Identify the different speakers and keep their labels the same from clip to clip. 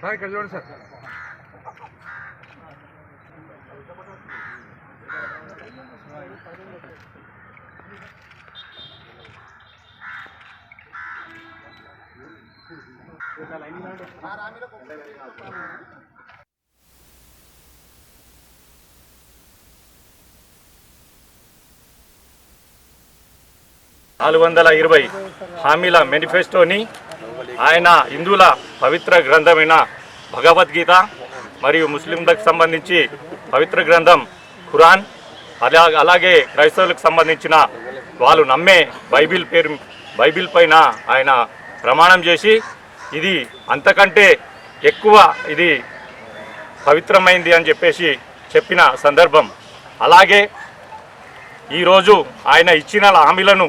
Speaker 1: Sir ఇక్కడ చూడండి sir
Speaker 2: నాలుగు వందల ఇరవై. హామీల మేనిఫెస్టోని ఆయన హిందువుల పవిత్ర గ్రంథమైన భగవద్గీత మరియు ముస్లింలకు సంబంధించి పవిత్ర గ్రంథం ఖురాన్ అలా అలాగే క్రైస్తవులకు సంబంధించిన వాళ్ళు నమ్మే బైబిల్ పేరు బైబిల్ పైన ఆయన ప్రమాణం చేసి ఇది అంతకంటే ఎక్కువ ఇది పవిత్రమైంది అని చెప్పేసి చెప్పిన సందర్భం. అలాగే ఈరోజు ఆయన ఇచ్చిన హామీలను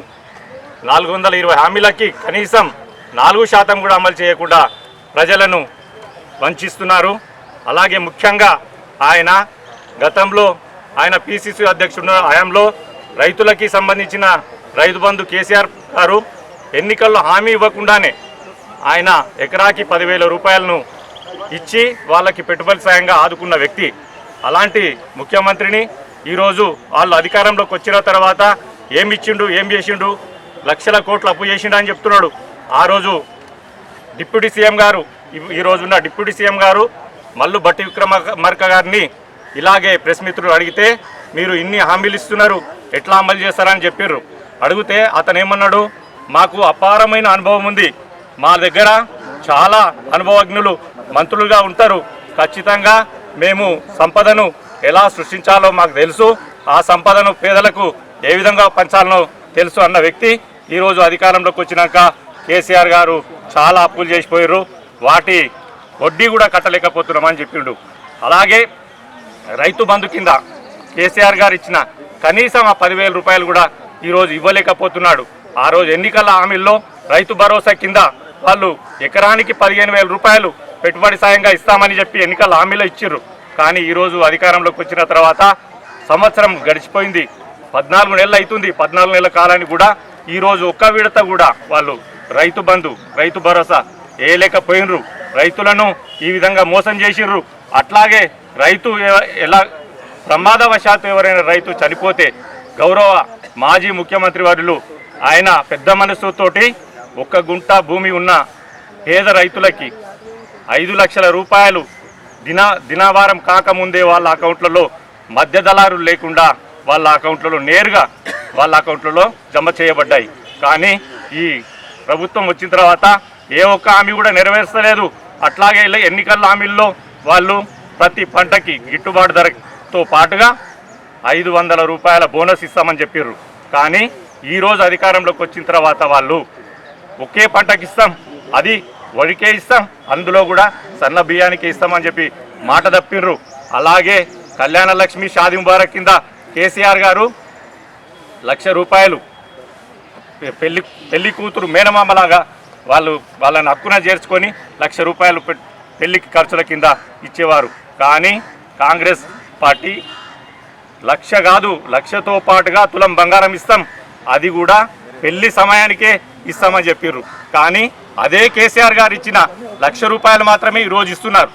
Speaker 2: నాలుగు వందల ఇరవై హామీలకి కనీసం నాలుగు శాతం కూడా అమలు చేయకుండా ప్రజలను వంచిస్తున్నారు. అలాగే ముఖ్యంగా ఆయన గతంలో ఆయన పిసిసి అధ్యక్షుడు హయాంలో రైతులకి సంబంధించిన రైతు బంధు కేసీఆర్ గారు ఎన్నికల్లో హామీ ఇవ్వకుండానే ఆయన ఎకరాకి పదివేల రూపాయలను ఇచ్చి వాళ్ళకి పెట్టుబడి సాయంగా ఆదుకున్న వ్యక్తి. అలాంటి ముఖ్యమంత్రిని ఈరోజు వాళ్ళు అధికారంలోకి వచ్చిన తర్వాత ఏమి ఇచ్చిండు ఏం చేసిండు లక్షల కోట్లు అప్పు చేసిండు అని చెప్తున్నాడు. ఆ రోజు డిప్యూటీ సీఎం గారు ఈ- రోజున్న డిప్యూటీ సీఎం గారు మల్లు భట్టి విక్రమార్క గారిని ఇలాగే ప్రెస్ మిత్రులు అడిగితే మీరు ఇన్ని హామీలు ఇస్తున్నారు ఎట్లా అమలు చేస్తారని చెప్పారు అడిగితే అతను ఏమన్నాడు మాకు అపారమైన అనుభవం ఉంది. మా దగ్గర చాలా అనుభవజ్ఞులు మంత్రులుగా ఉంటారు. ఖచ్చితంగా మేము సంపదను ఎలా సృష్టించాలో మాకు తెలుసు. ఆ సంపదను పేదలకు ఏ విధంగా పంచాలనో తెలుసు అన్న వ్యక్తి ఈరోజు అధికారంలోకి వచ్చినాక కేసీఆర్ గారు చాలా అప్పులు చేసిపోయారు వాటి వడ్డీ కూడా కట్టలేకపోతున్నామని చెప్పిండు. అలాగే రైతు బంధు కింద కేసీఆర్ గారు ఇచ్చిన కనీసం ఆ పదివేల రూపాయలు కూడా ఈరోజు ఇవ్వలేకపోతున్నాడు. ఆ రోజు ఎన్నికల హామీల్లో రైతు భరోసా కింద వాళ్ళు ఎకరానికి పదిహేను వేల రూపాయలు పెట్టుబడి సాయంగా ఇస్తామని చెప్పి ఎన్నికల హామీలో ఇచ్చిర్రు. కానీ ఈరోజు అధికారంలోకి వచ్చిన తర్వాత సంవత్సరం గడిచిపోయింది. పద్నాలుగు నెలలు అవుతుంది. పద్నాలుగు నెలల కాలానికి కూడా ఈరోజు ఒక్క విడత కూడా వాళ్ళు రైతు బంధు రైతు భరోసా వేయలేకపోయినరు. రైతులను ఈ విధంగా మోసం చేసిర్రు. అట్లాగే రైతు ఎలా ప్రమాదవశాత్తు ఎవరైనా రైతు చనిపోతే గౌరవ మాజీ ముఖ్యమంత్రి వారులు ఆయన పెద్ద మనసుతోటి ఒక్క గుంట భూమి ఉన్న పేద రైతులకి ఐదు లక్షల రూపాయలు దిన దినవారం కాకముందే వాళ్ళ అకౌంట్లలో మధ్య దళారులు లేకుండా వాళ్ళ అకౌంట్లలో నేరుగా వాళ్ళ అకౌంట్లలో జమ చేయబడ్డాయి. కానీ ఈ ప్రభుత్వం వచ్చిన తర్వాత ఏ ఒక్క హామీ కూడా నెరవేర్చలేదు. అట్లాగే ఇలా ఎన్నికల హామీల్లో వాళ్ళు ప్రతి పంటకి గిట్టుబాటు ధరతో పాటుగా ఐదు వందల రూపాయల బోనస్ ఇస్తామని చెప్పిర్రు. కానీ ఈరోజు అధికారంలోకి వచ్చిన తర్వాత వాళ్ళు ఒకే పంటకి ఇస్తాం అది వరికే ఇస్తాం అందులో కూడా సన్న బియ్యానికి ఇస్తామని చెప్పి మాట తప్పిర్రు. అలాగే కళ్యాణ లక్ష్మి షాది ముబారక్ కింద కేసీఆర్ గారు లక్ష రూపాయలు పెళ్ళి పెళ్ళి కూతురు మేనమామలాగా వాళ్ళు వాళ్ళని హక్కున చేర్చుకొని లక్ష రూపాయలు పెళ్ళికి ఖర్చుల కింద ఇచ్చేవారు. కానీ కాంగ్రెస్ పార్టీ లక్ష కాదు లక్షతో పాటుగా తులం బంగారం ఇస్తాం. అది కూడా పెళ్ళి సమయానికే ఇస్తామని చెప్పిర్రు. కానీ అదే కేసీఆర్ గారు ఇచ్చిన లక్ష రూపాయలు మాత్రమే ఈరోజు ఇస్తున్నారు.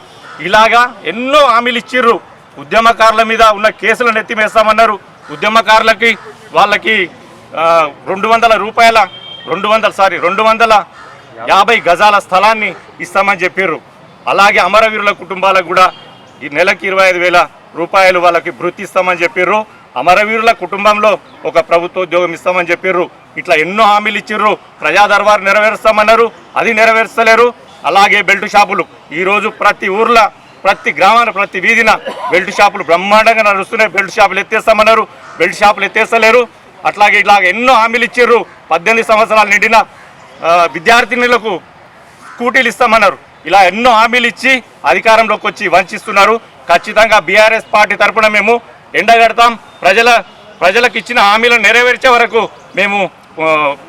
Speaker 2: ఇలాగా ఎన్నో హామీలు ఇచ్చిర్రు. ఉద్యమకారుల మీద ఉన్న కేసులను ఎత్తివేస్తామన్నారు ఉద్యమకారులకి వాళ్ళకి రెండు వందల రూపాయల రెండు వందల సారీ రెండు వందల యాభై గజాల స్థలాన్ని ఇస్తామని చెప్పిర్రు. అలాగే అమరవీరుల కుటుంబాలకు కూడా ఈ నెలకి ఇరవై ఐదు వేల రూపాయలు వాళ్ళకి భృతి ఇస్తామని చెప్పిర్రు. అమరవీరుల కుటుంబంలో ఒక ప్రభుత్వ ఉద్యోగం ఇస్తామని చెప్పిర్రు. ఇట్లా ఎన్నో హామీలు ఇచ్చిర్రు. ప్రజా దర్బారు నెరవేరుస్తామన్నారు. అది నెరవేర్చలేరు. అలాగే బెల్ట్ షాపులు. ఈరోజు ప్రతి ఊర్లో ప్రతి గ్రామాన ప్రతి వీధిన బెల్ట్ షాపులు బ్రహ్మాండంగా నడుస్తున్నాయి. బెల్ట్ షాపులు ఎత్తేస్తామన్నారు. బెల్ట్ షాపులు ఎత్తేస్తలేరు. అట్లాగే ఇలాగ ఎన్నో హామీలు ఇచ్చారు పద్దెనిమిది సంవత్సరాలు నిండిన విద్యార్థినులకు స్కూటీలు ఇస్తామన్నారు. ఇలా ఎన్నో హామీలు ఇచ్చి అధికారంలోకి వచ్చి వంచిస్తున్నారు. ఖచ్చితంగా బీఆర్ఎస్ పార్టీ తరపున మేము ఎండగడతాం. ప్రజల ప్రజలకు ఇచ్చిన హామీలను నెరవేర్చే వరకు మేము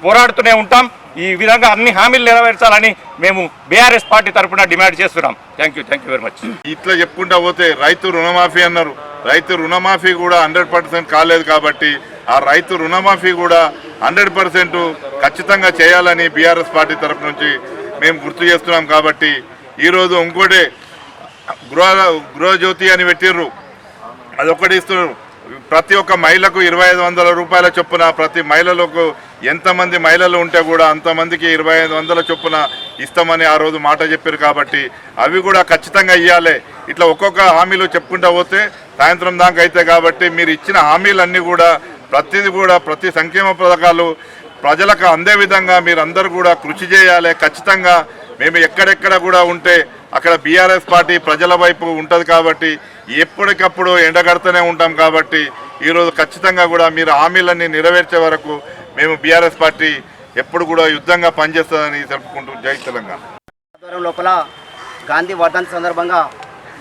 Speaker 2: పోరాడుతూనే ఉంటాం. ఈ విధంగా అన్ని హామీలు నెరవేర్చాలని మేము బీఆర్ఎస్ పార్టీ తరపున డిమాండ్ చేస్తున్నాం. Thank you thank you very much
Speaker 3: ఇట్లా చెప్పుకుంటా పోతే రైతు రుణమాఫీ అన్నారు. రైతు రుణమాఫీ కూడా హండ్రెడ్ పర్సెంట్ కాలేదు కాబట్టి ఆ రైతు రుణమాఫీ కూడా హండ్రెడ్ పర్సెంట్ ఖచ్చితంగా చేయాలని బీఆర్ఎస్ పార్టీ తరపు నుంచి మేము గుర్తు చేస్తున్నాం కాబట్టి ఈరోజు ఇంకోటి గృహ గృహజ్యోతి అని పెట్టిర్రు. అదొక్కటి ఇస్తున్నారు. ప్రతి ఒక్క మహిళకు ఇరవై ఐదు వందల రూపాయల చొప్పున ప్రతి మహిళలకు ఎంతమంది మహిళలు ఉంటే కూడా అంతమందికి ఇరవై ఐదు వందల చొప్పున ఇస్తామని ఆ రోజు మాట చెప్పారు కాబట్టి అవి కూడా ఖచ్చితంగా ఇవ్వాలి ఇట్లా ఒక్కొక్క హామీలు చెప్పుకుంటా పోతే సాయంత్రం దాకా అయితే కాబట్టి మీరు ఇచ్చిన హామీలన్నీ కూడా ప్రతిది కూడా ప్రతి సంక్షేమ పథకాలు ప్రజలకు అందే విధంగా మీరందరూ కూడా కృషి చేయాలి. ఖచ్చితంగా మేము ఎక్కడెక్కడ కూడా ఉంటే అక్కడ బీఆర్ఎస్ పార్టీ ప్రజల వైపు ఉంటుంది కాబట్టి ఎప్పటికప్పుడు ఎండగడుతూనే ఉంటాం కాబట్టి ఈరోజు ఖచ్చితంగా కూడా మీరు హామీలన్నీ నెరవేర్చే వరకు మేము బీఆర్ఎస్ పార్టీ ఎప్పుడు కూడా యుద్ధంగా పనిచేస్తుందని తెలుపుకుంటూ జై తెలంగాణ.
Speaker 1: ఆధ్వర్యం లోపల గాంధీ వర్ధంతి సందర్భంగా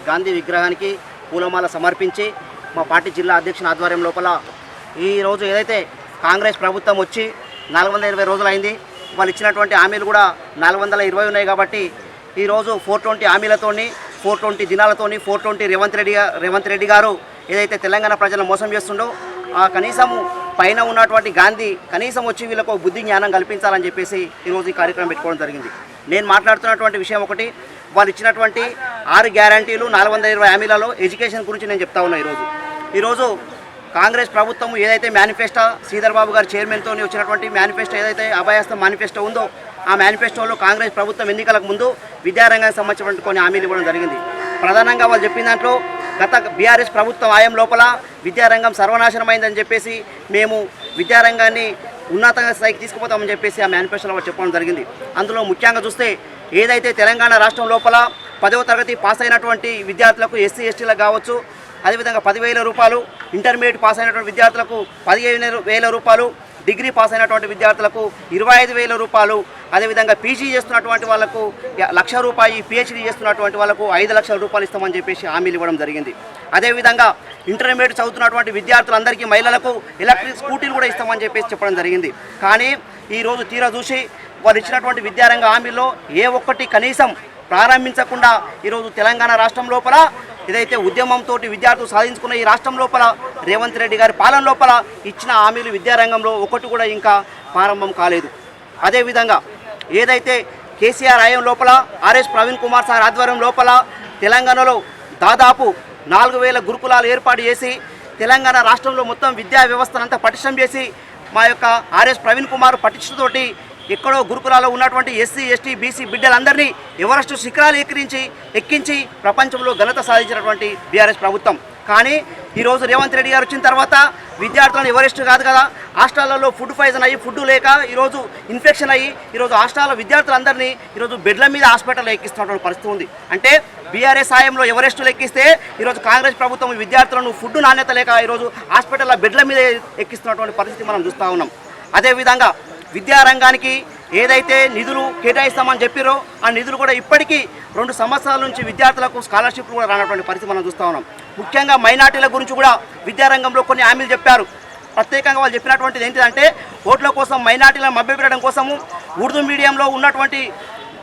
Speaker 1: గాంధీ విగ్రహానికి పూలమాల సమర్పించి మా పార్టీ జిల్లా అధ్యక్షుని ఆధ్వర్యం లోపల ఈరోజు ఏదైతే కాంగ్రెస్ ప్రభుత్వం వచ్చి నాలుగు వందల ఇరవై రోజులు అయింది వాళ్ళు ఇచ్చినటువంటి హామీలు కూడా నాలుగు వందల ఇరవై ఉన్నాయి కాబట్టి ఈరోజు ఫోర్ ట్వంటీ హామీలతోని ఫోర్ ట్వంటీ దినాలతోని ఫోర్ ట్వంటీ రేవంత్ రెడ్డి రేవంత్ రెడ్డి గారు ఏదైతే తెలంగాణ ప్రజలను మోసం చేస్తుండో ఆ కనీసము పైన ఉన్నటువంటి గాంధీ కనీసం వచ్చి వీళ్ళకు బుద్ధి జ్ఞానం కల్పించాలని చెప్పేసి ఈరోజు ఈ కార్యక్రమం పెట్టుకోవడం జరిగింది. నేను మాట్లాడుతున్నటువంటి విషయం ఒకటి వాళ్ళు ఇచ్చినటువంటి ఆరు గ్యారంటీలు నాలుగు వందల ఇరవై హామీలలో ఎడ్యుకేషన్ గురించి నేను చెప్తా ఉన్నా ఈరోజు. ఈరోజు కాంగ్రెస్ ప్రభుత్వం ఏదైతే మేనిఫెస్టో శ్రీధర్ బాబు గారు చైర్మన్తో వచ్చినటువంటి మేనిఫెస్టో ఏదైతే అభయాస్త మేనిఫెస్టో ఉందో ఆ మేనిఫెస్టోలో కాంగ్రెస్ ప్రభుత్వం ఎన్నికలకు ముందు విద్యారంగానికి సంబంధించినటువంటి కొన్ని హామీలు ఇవ్వడం జరిగింది. ప్రధానంగా వాళ్ళు చెప్పిన దాంట్లో గత బీఆర్ఎస్ ప్రభుత్వం ఆయం లోపల విద్యారంగం సర్వనాశనమైందని చెప్పేసి మేము విద్యారంగాన్ని ఉన్నతంగా స్థాయికి తీసుకుపోతామని చెప్పేసి ఆ మేనిఫెస్టోలో వాళ్ళు చెప్పడం జరిగింది. అందులో ముఖ్యంగా చూస్తే ఏదైతే తెలంగాణ రాష్ట్రం లోపల పదవ తరగతి పాస్ అయినటువంటి విద్యార్థులకు ఎస్సీ ఎస్టీలకు కావచ్చు అదేవిధంగా పదివేల రూపాయలు ఇంటర్మీడియట్ పాస్ అయినటువంటి విద్యార్థులకు పదిహేను వేల రూపాయలు డిగ్రీ పాస్ అయినటువంటి విద్యార్థులకు ఇరవై ఐదు వేల రూపాయలు అదేవిధంగా పీజీ చేస్తున్నటువంటి వాళ్ళకు లక్ష రూపాయి పిహెచ్డీ చేస్తున్నటువంటి వాళ్ళకు ఐదు లక్షల రూపాయలు ఇస్తామని చెప్పేసి హామీలు ఇవ్వడం జరిగింది. అదేవిధంగా ఇంటర్మీడియట్ చదువుతున్నటువంటి విద్యార్థులందరికీ మహిళలకు ఎలక్ట్రిక్ స్కూటీలు కూడా ఇస్తామని చెప్పేసి చెప్పడం జరిగింది. కానీ ఈరోజు తీరా చూసి వారు ఇచ్చినటువంటి విద్యారంగ హామీల్లో ఏ ఒక్కటి కనీసం ప్రారంభించకుండా ఈరోజు తెలంగాణ రాష్ట్రం లోపల ఏదైతే ఉద్యమంతో విద్యార్థులు సాధించుకున్న ఈ రాష్ట్రం లోపల రేవంత్ రెడ్డి గారి పాలన లోపల ఇచ్చిన హామీలు విద్యారంగంలో ఒకటి కూడా ఇంకా ప్రారంభం కాలేదు. అదేవిధంగా ఏదైతే కేసీఆర్ ఆయం లోపల ఆర్ఎస్ ప్రవీణ్ కుమార్ సార్ ఆధ్వర్యం లోపల తెలంగాణలో దాదాపు నాలుగు వేల గురుకులాలు ఏర్పాటు చేసి తెలంగాణ రాష్ట్రంలో మొత్తం విద్యా వ్యవస్థనంతా పటిష్టం చేసి మా యొక్క ఆర్ఎస్ ప్రవీణ్ కుమార్ పటిష్టతోటి ఎక్కడో గురుకులాలో ఉన్నటువంటి ఎస్సీ ఎస్టీ బీసీ బిడ్డలందరినీ ఎవరెస్ట్ శిఖరాలు ఎక్కిరించి ఎక్కించి ప్రపంచంలో ఘనత సాధించినటువంటి బీఆర్ఎస్ ప్రభుత్వం. కానీ ఈరోజు రేవంత్ రెడ్డి గారు వచ్చిన తర్వాత విద్యార్థులను ఎవరెస్ట్ కాదు కదా హాస్టళ్ళలో ఫుడ్ పాయిజన్ అయ్యి ఫుడ్ లేక ఈరోజు ఇన్ఫెక్షన్ అయ్యి ఈరోజు హాస్టల్లో విద్యార్థులందరినీ ఈరోజు బెడ్ల మీద హాస్పిటల్లో ఎక్కిస్తున్నటువంటి పరిస్థితి ఉంది. అంటే బీఆర్ఎస్ సాయంలో ఎవరెస్ట్ ఎక్కిస్తే ఈరోజు కాంగ్రెస్ ప్రభుత్వం విద్యార్థులను ఫుడ్ నాణ్యత లేక ఈరోజు హాస్పిటల్లో బెడ్ల మీద ఎక్కిస్తున్నటువంటి పరిస్థితి మనం చూస్తూ ఉన్నాం. అదేవిధంగా విద్యారంగానికి ఏదైతే నిధులు కేటాయిస్తామని చెప్పారో ఆ నిధులు కూడా ఇప్పటికీ రెండు సంవత్సరాల నుంచి విద్యార్థులకు స్కాలర్షిప్లు కూడా రానటువంటి పరిస్థితి మనం చూస్తూ ఉన్నాం. ముఖ్యంగా మైనార్టీల గురించి కూడా విద్యారంగంలో కొన్ని హామీలు చెప్పారు. ప్రత్యేకంగా వాళ్ళు చెప్పినటువంటిది ఏంటిదంటే ఓట్ల కోసం మైనార్టీలను మభ్యపెట్టడం కోసము ఉర్దూ మీడియంలో ఉన్నటువంటి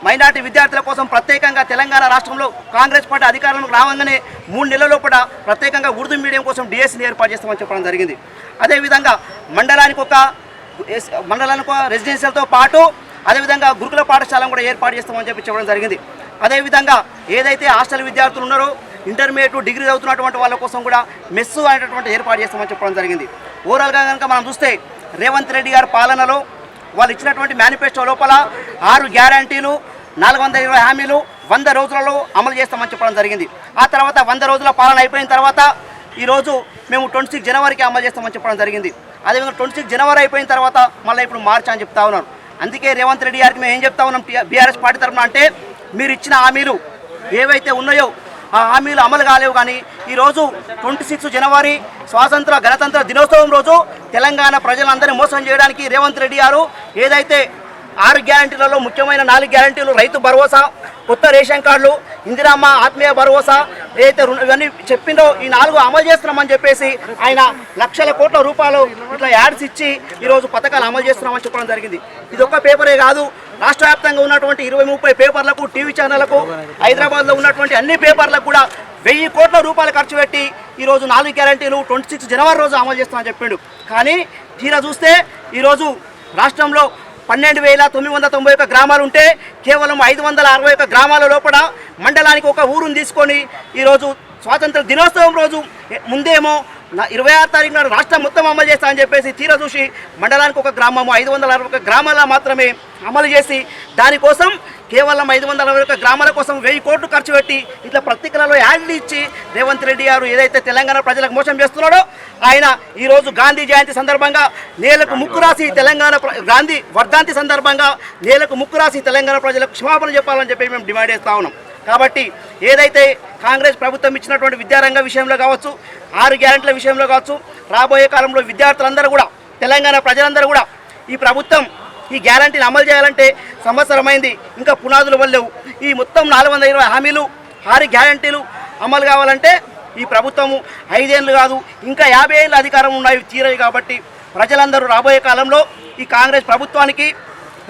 Speaker 1: మైనార్టీ విద్యార్థుల కోసం ప్రత్యేకంగా తెలంగాణ రాష్ట్రంలో కాంగ్రెస్ పార్టీ అధికారంలోకి రావంగానే మూడు నెలల లోపల ప్రత్యేకంగా ఉర్దూ మీడియం కోసం డిఎస్సీని ఏర్పాటు చేస్తామని చెప్పడం జరిగింది. అదేవిధంగా మండలానికి ఒక ఎస్- రెసిడెన్షియల్తో పాటు అదేవిధంగా గురుకుల పాఠశాలను కూడా ఏర్పాటు చేస్తామని చెప్పి చెప్పడం జరిగింది. అదేవిధంగా ఏదైతే హాస్టల్ విద్యార్థులు ఉన్నారో ఇంటర్మీడియట్ డిగ్రీ చదువుతున్నటువంటి వాళ్ళ కోసం కూడా మెస్సు అనేటటువంటి ఏర్పాటు చేస్తామని చెప్పడం జరిగింది. ఓవరాల్గా కనుక మనం చూస్తే రేవంత్ రెడ్డి గారి పాలనలో వాళ్ళు ఇచ్చినటువంటి మేనిఫెస్టో లోపల ఆరు గ్యారంటీలు నాలుగు వందల ఇరవై హామీలు వంద రోజులలో అమలు చేస్తామని చెప్పడం జరిగింది. ఆ తర్వాత వంద రోజుల పాలన అయిపోయిన తర్వాత ఈరోజు మేము ట్వంటీ సిక్స్ జనవరికి అమలు చేస్తామని చెప్పడం జరిగింది. అదేవిధంగా ట్వంటీ సిక్స్ జనవరి అయిపోయిన తర్వాత మళ్ళీ ఇప్పుడు మార్చి అని చెప్తా ఉన్నారు అందుకే రేవంత్ రెడ్డి గారికి మేము ఏం చెప్తా ఉన్నాం బీఆర్ఎస్ పార్టీ తరఫున అంటే మీరు ఇచ్చిన హామీలు ఏవైతే ఉన్నాయో ఆ హామీలు అమలు కాలేవు కానీ ఈరోజు ట్వంటీ సిక్స్ జనవరి స్వాతంత్ర గణతంత్ర దినోత్సవం రోజు తెలంగాణ ప్రజలందరినీ మోసం చేయడానికి రేవంత్ రెడ్డి గారు ఏదైతే ఆరు గ్యారంటీలలో ముఖ్యమైన నాలుగు గ్యారంటీలు రైతు భరోసా కొత్త రేషన్ కార్డులు ఇందిరామ్మ ఆత్మీయ భరోసా ఏదైతే ఇవన్నీ చెప్పిందో ఈ నాలుగు అమలు చేస్తున్నామని చెప్పేసి ఆయన లక్షల కోట్ల రూపాయలు ఇట్లా యాడ్స్ ఇచ్చి ఈరోజు పథకాలు అమలు చేస్తున్నామని చెప్పడం జరిగింది. ఇది ఒక్క పేపరే కాదు రాష్ట్ర వ్యాప్తంగా ఉన్నటువంటి ఇరవై ముప్పై పేపర్లకు టీవీ ఛానళ్ళకు హైదరాబాద్లో ఉన్నటువంటి అన్ని పేపర్లకు కూడా వెయ్యి కోట్ల రూపాయలు ఖర్చు పెట్టి ఈరోజు నాలుగు గ్యారంటీలు ట్వంటీ సిక్స్ జనవరి రోజు అమలు చేస్తామని చెప్పిండు. కానీ తీరా చూస్తే ఈరోజు రాష్ట్రంలో పన్నెండు వేల తొమ్మిది వందల తొంభై ఒక్క గ్రామాలు ఉంటే కేవలం ఐదు వందల అరవై ఒక్క గ్రామాల లోపల మండలానికి ఒక ఊరుని తీసుకొని ఈరోజు స్వాతంత్ర దినోత్సవం రోజు ముందేమో ఇరవై ఆరు తారీఖు నాడు రాష్ట్రం మొత్తం అమలు చేస్తా అని చెప్పేసి తీర చూసి మండలానికి ఒక గ్రామము ఐదు వందల అరవై ఒక గ్రామాల మాత్రమే అమలు చేసి దానికోసం కేవలం ఐదు వందల అరవై ఒక గ్రామాల కోసం వెయ్యి కోట్లు ఖర్చు పెట్టి ఇట్లా పత్రికలలో యాడ్లు ఇచ్చి రేవంత్ రెడ్డి గారు ఏదైతే తెలంగాణ ప్రజలకు మోసం చేస్తున్నాడో ఆయన ఈరోజు గాంధీ జయంతి సందర్భంగా నేలకు ముక్కు రాసి తెలంగాణ గాంధీ వర్ధాంతి సందర్భంగా నేలకు ముక్కు రాసి తెలంగాణ ప్రజలకు క్షమాపణ చెప్పాలని చెప్పి మేము డిమాండ్ చేస్తా ఉన్నాం. కాబట్టి ఏదైతే కాంగ్రెస్ ప్రభుత్వం ఇచ్చినటువంటి విద్యారంగ విషయంలో కావచ్చు ఆరు గ్యారెంటీల విషయంలో కావచ్చు రాబోయే కాలంలో విద్యార్థులందరూ కూడా తెలంగాణ ప్రజలందరూ కూడా ఈ ప్రభుత్వం ఈ గ్యారంటీని అమలు చేయాలంటే సంవత్సరమైంది. ఇంకా పునాదులు వల్లేవు ఈ మొత్తం నాలుగు వందల ఇరవై హామీలు ఆరు గ్యారంటీలు అమలు కావాలంటే ఈ ప్రభుత్వము ఐదేళ్ళు కాదు ఇంకా యాభై ఏళ్ళు అధికారం ఉన్నాయి తీరవి కాబట్టి ప్రజలందరూ రాబోయే కాలంలో ఈ కాంగ్రెస్ ప్రభుత్వానికి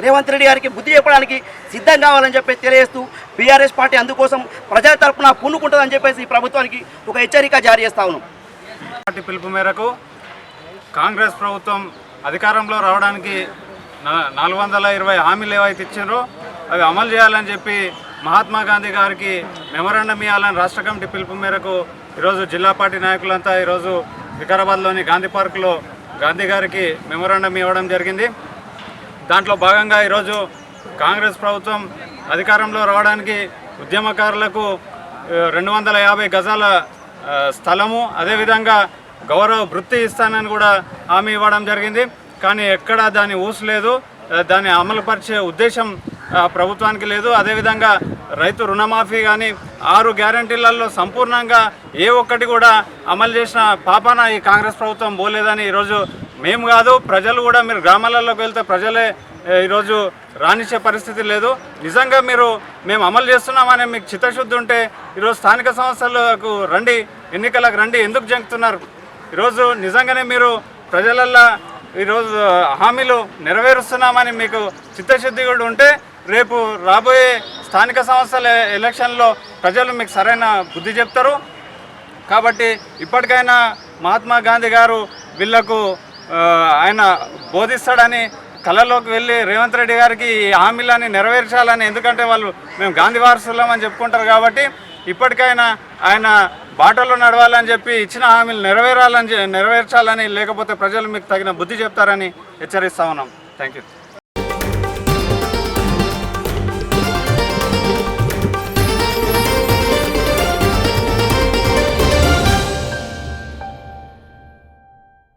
Speaker 1: రేవంత్ రెడ్డి గారికి బుద్ధి చెప్పడానికి సిద్ధం కావాలని చెప్పి తెలియజేస్తూ బీఆర్ఎస్ పార్టీ అందుకోసం ప్రజల తరపున పూనుకుంటుందని చెప్పేసి ఈ ప్రభుత్వానికి ఒక హెచ్చరిక జారీ చేస్తా ఉన్నాం.
Speaker 4: పార్టీ పిలుపు మేరకు కాంగ్రెస్ ప్రభుత్వం అధికారంలో రావడానికి నాలుగు వందల ఇరవై హామీలు ఏవైతే ఇచ్చారో అవి అమలు చేయాలని చెప్పి మహాత్మా గాంధీ గారికి మెమరాండం ఇవ్వాలని రాష్ట్ర కమిటీ పిలుపు మేరకు ఈరోజు జిల్లా పార్టీ నాయకులంతా ఈరోజు వికారాబాద్లోని గాంధీ పార్కులో గాంధీ గారికి మెమరాండం ఇవ్వడం జరిగింది. దాంట్లో భాగంగా ఈరోజు కాంగ్రెస్ ప్రభుత్వం అధికారంలో రావడానికి ఉద్యమకారులకు రెండు వందల యాభై గజాల స్థలము అదేవిధంగా గౌరవ వృత్తి ఇస్తానని కూడా హామీ ఇవ్వడం జరిగింది. కానీ ఎక్కడా దాని ఊసలేదు ఆ, దాన్ని అమలుపరిచే ఉద్దేశం ప్రభుత్వానికి లేదు. అదేవిధంగా రైతు రుణమాఫీ కానీ ఆరు గ్యారంటీలలో సంపూర్ణంగా ఏ ఒక్కటి కూడా అమలు చేసిన పాపాన ఈ కాంగ్రెస్ ప్రభుత్వం పోలేదని ఈరోజు మేము కాదు ప్రజలు కూడా మీరు గ్రామాలలోకి వెళ్తే ప్రజలే ఈరోజు రాణించే పరిస్థితి లేదు. నిజంగా మీరు మేము అమలు చేస్తున్నామని మీకు చిత్తశుద్ధి ఉంటే ఈరోజు స్థానిక సంస్థలకు రండి ఎన్నికలకు రండి ఎందుకు జంకుతున్నారు? ఈరోజు నిజంగానే మీరు ప్రజలల్లా ఈరోజు హామీలు నెరవేరుస్తున్నామని మీకు చిత్తశుద్ధి కూడా ఉంటే రేపు రాబోయే స్థానిక సంస్థల ఎలక్షన్లో ప్రజలు మీకు సరైన బుద్ధి చెప్తారు. కాబట్టి ఇప్పటికైనా మహాత్మా గాంధీ గారు వీళ్ళకు ఆయన బోధిస్తాడని కళలోకి వెళ్ళి రేవంత్ రెడ్డి గారికి ఈ హామీలని నెరవేర్చాలని ఎందుకంటే వాళ్ళు మేము గాంధీ వారసులం అని చెప్పుకుంటారు కాబట్టి ఇప్పటికైనా ఆయన బాటలో నడవాలని చెప్పి ఇచ్చిన హామీలు నెరవేరాలని నెరవేర్చాలని లేకపోతే ప్రజలు మీకు తగిన బుద్ధి చెప్తారని హెచ్చరిస్తా ఉన్నాం. Thank you